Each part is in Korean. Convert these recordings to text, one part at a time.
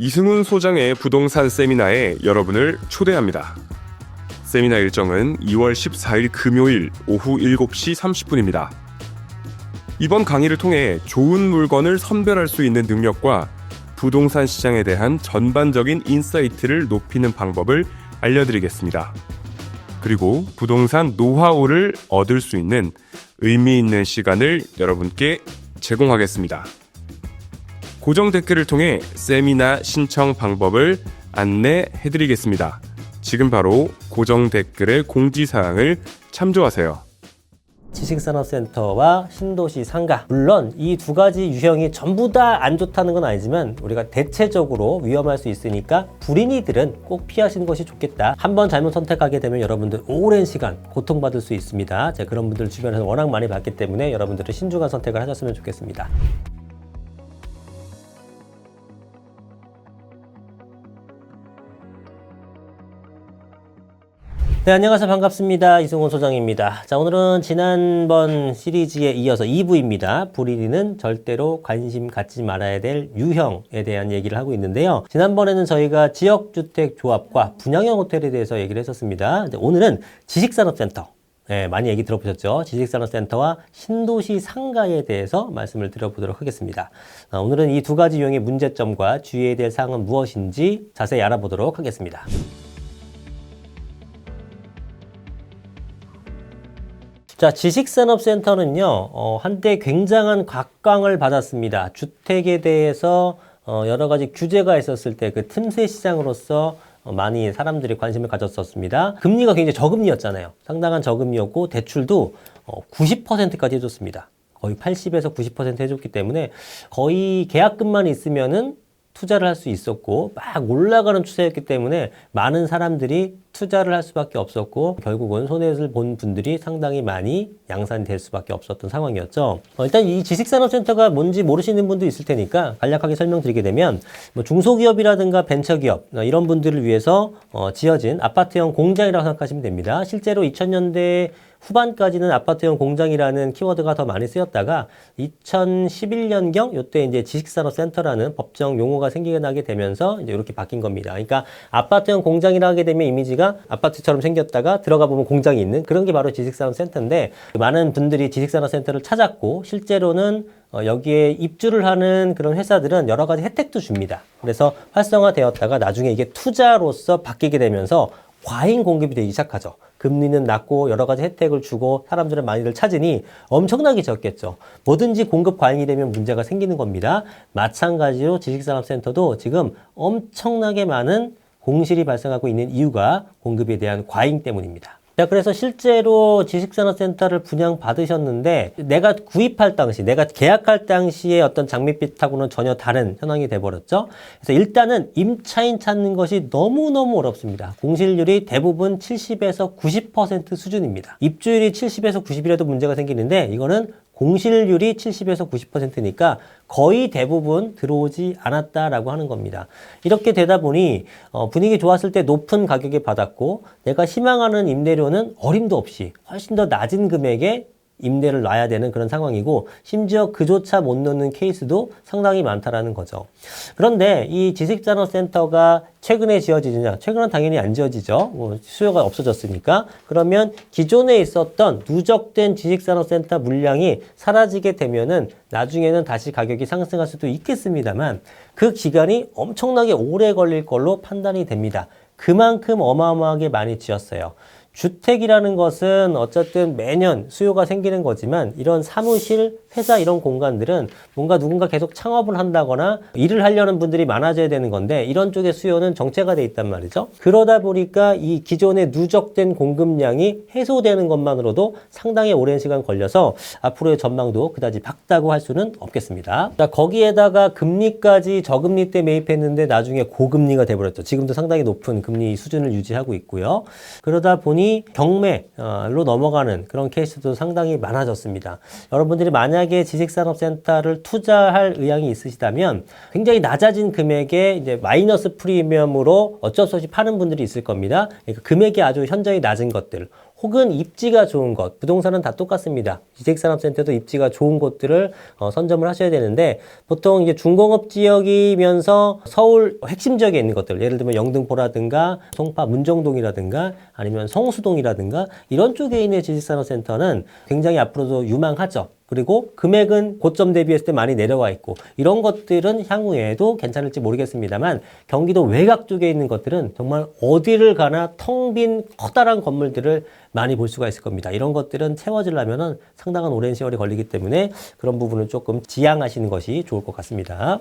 이승훈 소장의 부동산 세미나에 여러분을 초대합니다. 세미나 일정은 2월 14일 금요일 오후 7시 30분입니다. 이번 강의를 통해 좋은 물건을 선별할 수 있는 능력과 부동산 시장에 대한 전반적인 인사이트를 높이는 방법을 알려드리겠습니다. 그리고 부동산 노하우를 얻을 수 있는 의미 있는 시간을 여러분께 제공하겠습니다. 고정 댓글을 통해 세미나 신청 방법을 안내해 드리겠습니다. 지금 바로 고정 댓글의 공지사항을 참조하세요. 지식산업센터와 신도시 상가. 물론 이 두 가지 유형이 전부 다 안 좋다는 건 아니지만 우리가 대체적으로 위험할 수 있으니까 불인이들은 꼭 피하시는 것이 좋겠다. 한번 잘못 선택하게 되면 여러분들 오랜 시간 고통받을 수 있습니다. 제가 그런 분들 주변에서 워낙 많이 봤기 때문에 여러분들은 신중한 선택을 하셨으면 좋겠습니다. 네, 안녕하세요. 반갑습니다. 이승훈 소장입니다. 자, 오늘은 지난번 시리즈에 이어서 2부입니다. 불일이는 절대로 관심 갖지 말아야 될 유형에 대한 얘기를 하고 있는데요. 지난번에는 저희가 지역주택조합과 분양형 호텔에 대해서 얘기를 했었습니다. 오늘은 지식산업센터. 네, 많이 얘기 들어보셨죠? 지식산업센터와 신도시 상가에 대해서 말씀을 드려보도록 하겠습니다. 아, 오늘은 이 두 가지 유형의 문제점과 주의해야 될 사항은 무엇인지 자세히 알아보도록 하겠습니다. 자, 지식산업센터는요, 어, 한때 굉장한 각광을 받았습니다. 주택에 대해서 어, 여러 가지 규제가 있었을 때 그 틈새 시장으로서 어, 많이 사람들이 관심을 가졌었습니다. 금리가 굉장히 저금리였잖아요. 상당한 저금리였고, 대출도 어, 90%까지 해줬습니다. 거의 80에서 90% 해줬기 때문에 거의 계약금만 있으면은 투자를 할 수 있었고 막 올라가는 추세였기 때문에 많은 사람들이 투자를 할 수밖에 없었고 결국은 손해를 본 분들이 상당히 많이 양산이 될 수밖에 없었던 상황이었죠. 어, 일단 이 지식산업센터가 뭔지 모르시는 분도 있을 테니까 간략하게 설명드리게 되면 뭐 중소기업이라든가 벤처기업 어, 이런 분들을 위해서 어, 지어진 아파트형 공장이라고 생각하시면 됩니다. 실제로 2000년대 후반까지는 아파트형 공장이라는 키워드가 더 많이 쓰였다가 2011년경 요때 이제 지식산업센터라는 법정 용어가 생기게 나게 되면서 이제 이렇게 바뀐 겁니다. 그러니까 아파트형 공장이라 하게 되면 이미지가 아파트처럼 생겼다가 들어가 보면 공장이 있는 그런 게 바로 지식산업센터인데 많은 분들이 지식산업센터를 찾았고 실제로는 어, 여기에 입주를 하는 그런 회사들은 여러 가지 혜택도 줍니다. 그래서 활성화되었다가 나중에 이게 투자로서 바뀌게 되면서 과잉 공급이 되기 시작하죠. 금리는 낮고 여러 가지 혜택을 주고 사람들은 많이들 찾으니 엄청나게 적겠죠. 뭐든지 공급 과잉이 되면 문제가 생기는 겁니다. 마찬가지로 지식산업센터도 지금 엄청나게 많은 공실이 발생하고 있는 이유가 공급에 대한 과잉 때문입니다. 자, 그래서 실제로 지식산업센터를 분양받으셨는데 내가 구입할 당시, 내가 계약할 당시의 어떤 장밋빛하고는 전혀 다른 현황이 돼버렸죠. 그래서 일단은 임차인 찾는 것이 너무너무 어렵습니다. 공실률이 대부분 70에서 90% 수준입니다. 입주율이 70에서 90이라도 문제가 생기는데 이거는 공실률이 70에서 90%니까 거의 대부분 들어오지 않았다라고 하는 겁니다. 이렇게 되다 보니 어, 분위기 좋았을 때 높은 가격에 받았고 내가 희망하는 임대료는 어림도 없이 훨씬 더 낮은 금액에 임대를 놔야 되는 그런 상황이고 심지어 그조차 못 넣는 케이스도 상당히 많다라는 거죠. 그런데 이 지식산업센터가 최근에 지어지느냐? 최근은 당연히 안 지어지죠. 뭐 수요가 없어졌으니까. 그러면 기존에 있었던 누적된 지식산업센터 물량이 사라지게 되면은 나중에는 다시 가격이 상승할 수도 있겠습니다만 그 기간이 엄청나게 오래 걸릴 걸로 판단이 됩니다. 그만큼 어마어마하게 많이 지었어요. 주택이라는 것은 어쨌든 매년 수요가 생기는 거지만 이런 사무실, 회사 이런 공간들은 뭔가 누군가 계속 창업을 한다거나 일을 하려는 분들이 많아져야 되는 건데 이런 쪽의 수요는 정체가 돼 있단 말이죠. 그러다 보니까 이 기존의 누적된 공급량이 해소되는 것만으로도 상당히 오랜 시간 걸려서 앞으로의 전망도 그다지 밝다고 할 수는 없겠습니다. 자, 거기에다가 금리까지 저금리 때 매입했는데 나중에 고금리가 돼버렸죠. 지금도 상당히 높은 금리 수준을 유지하고 있고요. 그러다 보니 경매로 넘어가는 그런 케이스도 상당히 많아졌습니다. 여러분들이 만약 에 지식산업센터를 투자할 의향이 있으시다면 굉장히 낮아진 금액에 이제 마이너스 프리미엄으로 어쩔 수 없이 파는 분들이 있을 겁니다. 그러니까 금액이 아주 현저히 낮은 것들 혹은 입지가 좋은 것. 부동산은 다 똑같습니다. 지식산업센터도 입지가 좋은 곳들을 어, 선점을 하셔야 되는데 보통 이제 중공업 지역이면서 서울 핵심 지역에 있는 것들, 예를 들면 영등포라든가 송파 문정동이라든가 아니면 성수동이라든가 이런 쪽에 있는 지식산업센터는 굉장히 앞으로도 유망하죠. 그리고 금액은 고점 대비했을 때 많이 내려와 있고 이런 것들은 향후에도 괜찮을지 모르겠습니다만 경기도 외곽 쪽에 있는 것들은 정말 어디를 가나 텅 빈 커다란 건물들을 많이 볼 수가 있을 겁니다. 이런 것들은 채워지려면 상당한 오랜 세월이 걸리기 때문에 그런 부분을 조금 지양하시는 것이 좋을 것 같습니다.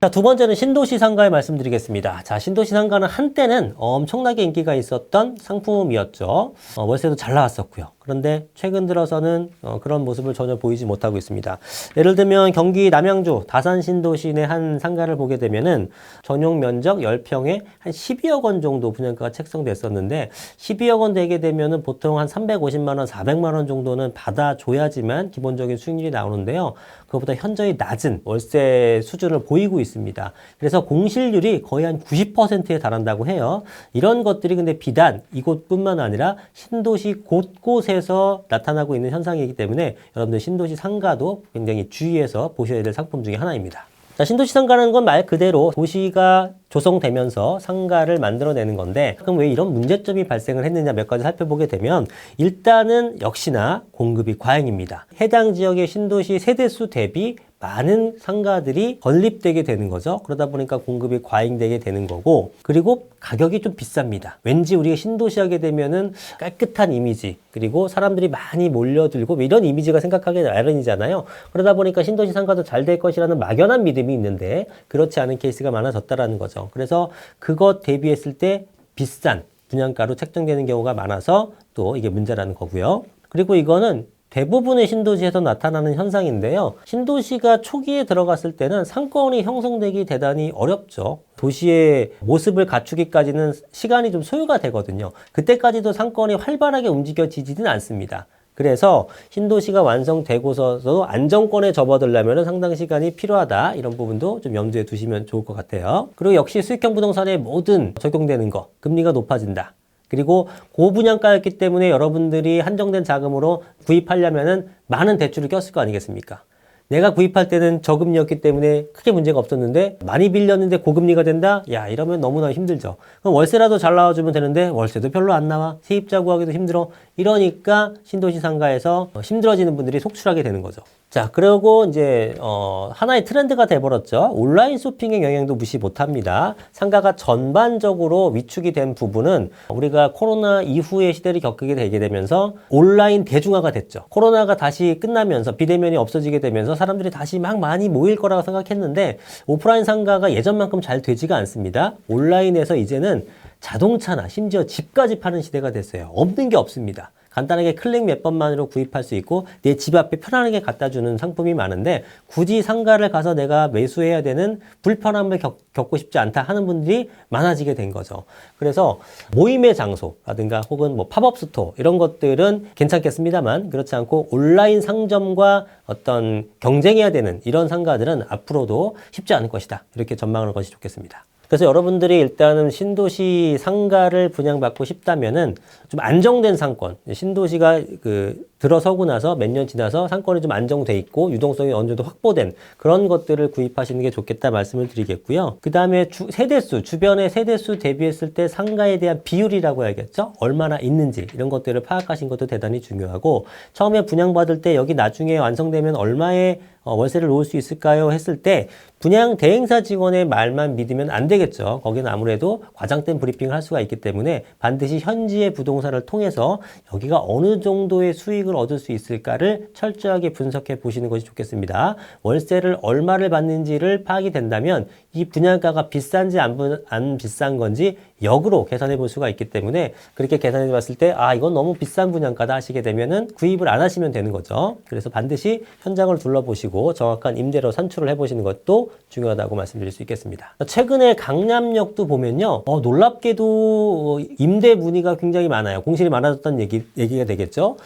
자, 두 번째는 신도시 상가에 말씀드리겠습니다. 자, 신도시 상가는 한때는 엄청나게 인기가 있었던 상품이었죠. 어, 월세도 잘 나왔었고요. 그런데 최근 들어서는 어, 그런 모습을 전혀 보이지 못하고 있습니다. 예를 들면 경기 남양주 다산 신도시 내 한 상가를 보게 되면은 전용 면적 10평에 한 12억 원 정도 분양가가 책정됐었는데 12억 원 되게 되면은 보통 한 350만 원, 400만 원 정도는 받아줘야지만 기본적인 수익률이 나오는데요. 그것보다 현저히 낮은 월세 수준을 보이고 있습니다. 그래서 공실률이 거의 한 90%에 달한다고 해요. 이런 것들이 근데 비단 이곳뿐만 아니라 신도시 곳곳에서 나타나고 있는 현상이기 때문에 여러분들 신도시 상가도 굉장히 주의해서 보셔야 될 상품 중에 하나입니다. 자, 신도시 상가라는 건 말 그대로 도시가 조성되면서 상가를 만들어내는 건데 그럼 왜 이런 문제점이 발생을 했느냐 몇 가지 살펴보게 되면 일단은 역시나 공급이 과잉입니다. 해당 지역의 신도시 세대수 대비 많은 상가들이 건립되게 되는 거죠. 그러다 보니까 공급이 과잉되게 되는 거고, 그리고 가격이 좀 비쌉니다. 왠지 우리가 신도시 하게 되면은 깨끗한 이미지, 그리고 사람들이 많이 몰려들고 뭐 이런 이미지가 생각하기 나름이잖아요. 그러다 보니까 신도시 상가도 잘 될 것이라는 막연한 믿음이 있는데 그렇지 않은 케이스가 많아졌다라는 거죠. 그래서 그것 대비했을 때 비싼 분양가로 책정되는 경우가 많아서 또 이게 문제라는 거고요. 그리고 이거는 대부분의 신도시에서 나타나는 현상인데요. 신도시가 초기에 들어갔을 때는 상권이 형성되기 대단히 어렵죠. 도시의 모습을 갖추기까지는 시간이 좀 소요가 되거든요. 그때까지도 상권이 활발하게 움직여지지는 않습니다. 그래서 신도시가 완성되고서도 안정권에 접어들려면 상당 시간이 필요하다. 이런 부분도 좀 염두에 두시면 좋을 것 같아요. 그리고 역시 수익형 부동산의 모든 적용되는 거, 금리가 높아진다. 그리고 고분양가였기 때문에 여러분들이 한정된 자금으로 구입하려면은 많은 대출을 꼈을 거 아니겠습니까? 내가 구입할 때는 저금리였기 때문에 크게 문제가 없었는데 많이 빌렸는데 고금리가 된다? 야 이러면 너무나 힘들죠. 그럼 월세라도 잘 나와주면 되는데 월세도 별로 안 나와. 세입자 구하기도 힘들어. 이러니까 신도시 상가에서 어, 힘들어지는 분들이 속출하게 되는 거죠. 자, 그리고 이제 어, 하나의 트렌드가 돼버렸죠. 온라인 쇼핑의 영향도 무시 못합니다. 상가가 전반적으로 위축이 된 부분은 우리가 코로나 이후의 시대를 겪게 되게 되면서 온라인 대중화가 됐죠. 코로나가 다시 끝나면서 비대면이 없어지게 되면서 사람들이 다시 막 많이 모일 거라고 생각했는데 오프라인 상가가 예전만큼 잘 되지가 않습니다. 온라인에서 이제는 자동차나 심지어 집까지 파는 시대가 됐어요. 없는 게 없습니다. 간단하게 클릭 몇 번만으로 구입할 수 있고 내 집 앞에 편안하게 갖다 주는 상품이 많은데 굳이 상가를 가서 내가 매수해야 되는 불편함을 겪, 겪고 싶지 않다 하는 분들이 많아지게 된 거죠. 그래서 모임의 장소라든가 혹은 뭐 팝업 스토어 이런 것들은 괜찮겠습니다만 그렇지 않고 온라인 상점과 어떤 경쟁해야 되는 이런 상가들은 앞으로도 쉽지 않을 것이다. 이렇게 전망하는 것이 좋겠습니다. 그래서 여러분들이 일단은 신도시 상가를 분양받고 싶다면은 좀 안정된 상권, 신도시가 그 들어서고 나서 몇 년 지나서 상권이 좀 안정돼 있고 유동성이 어느 정도 확보된 그런 것들을 구입하시는 게 좋겠다 말씀을 드리겠고요. 그 다음에 세대수, 주변의 세대수 대비했을 때 상가에 대한 비율이라고 해야겠죠? 얼마나 있는지 이런 것들을 파악하신 것도 대단히 중요하고 처음에 분양받을 때 여기 나중에 완성되면 얼마의 어, 월세를 놓을 수 있을까요? 했을 때 분양 대행사 직원의 말만 믿으면 안 되겠죠. 거기는 아무래도 과장된 브리핑을 할 수가 있기 때문에 반드시 현지의 부동산을 통해서 여기가 어느 정도의 수익을 얻을 수 있을까를 철저하게 분석해 보시는 것이 좋겠습니다. 월세를 얼마를 받는지를 파악이 된다면 이 분양가가 비싼지 안 비싼 건지 역으로 계산해 볼 수가 있기 때문에 그렇게 계산해 봤을 때 아 이건 너무 비싼 분양가다 하시게 되면은 구입을 안 하시면 되는 거죠. 그래서 반드시 현장을 둘러보시고 정확한 임대료 산출을 해보시는 것도 중요하다고 말씀드릴 수 있겠습니다. 최근에 강남역도 보면요, 어, 놀랍게도 임대 문의가 굉장히 많아요. 공실이 많아졌다는 얘기, 얘기가 되겠죠.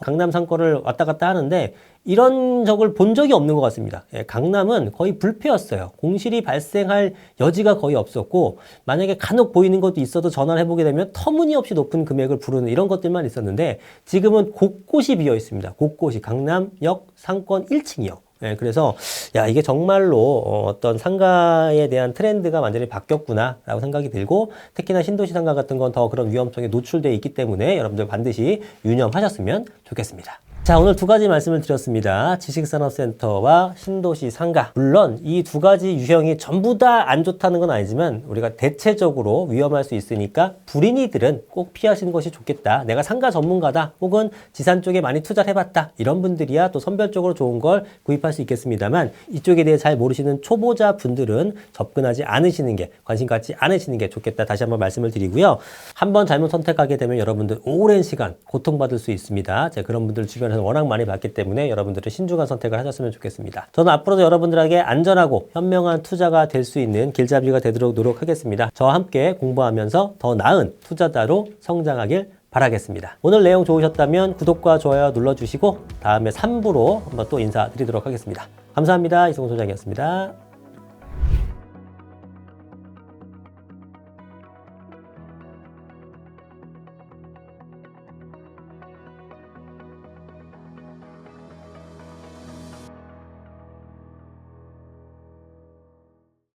강남 상권을 왔다 갔다 하는데 이런 적을 본 적이 없는 것 같습니다. 예, 강남은 거의 불패였어요. 공실이 발생할 여지가 거의 없었고 만약에 간혹 보이는 것도 있어도 전화를 해보게 되면 터무니없이 높은 금액을 부르는 이런 것들만 있었는데 지금은 곳곳이 비어 있습니다. 곳곳이 강남역 상권 1층이요. 예, 그래서 야 이게 정말로 어, 어떤 상가에 대한 트렌드가 완전히 바뀌었구나라고 생각이 들고 특히나 신도시 상가 같은 건 더 그런 위험성에 노출돼 있기 때문에 여러분들 반드시 유념하셨으면 좋겠습니다. 자, 오늘 두 가지 말씀을 드렸습니다. 지식산업센터와 신도시 상가. 물론 이 두 가지 유형이 전부 다 안 좋다는 건 아니지만 우리가 대체적으로 위험할 수 있으니까 불인이들은 꼭 피하시는 것이 좋겠다. 내가 상가 전문가다. 혹은 지산 쪽에 많이 투자를 해봤다. 이런 분들이야 또 선별적으로 좋은 걸 구입할 수 있겠습니다만 이쪽에 대해 잘 모르시는 초보자 분들은 접근하지 않으시는 게 관심 갖지 않으시는 게 좋겠다. 다시 한번 말씀을 드리고요. 한번 잘못 선택하게 되면 여러분들 오랜 시간 고통받을 수 있습니다. 제가 그런 분들 주변 에서 워낙 많이 봤기 때문에 여러분들은 신중한 선택을 하셨으면 좋겠습니다. 저는 앞으로도 여러분들에게 안전하고 현명한 투자가 될 수 있는 길잡이가 되도록 노력하겠습니다. 저와 함께 공부하면서 더 나은 투자자로 성장하길 바라겠습니다. 오늘 내용 좋으셨다면 구독과 좋아요 눌러주시고 다음에 3부로 한번 또 인사드리도록 하겠습니다. 감사합니다. 이승훈 소장이었습니다.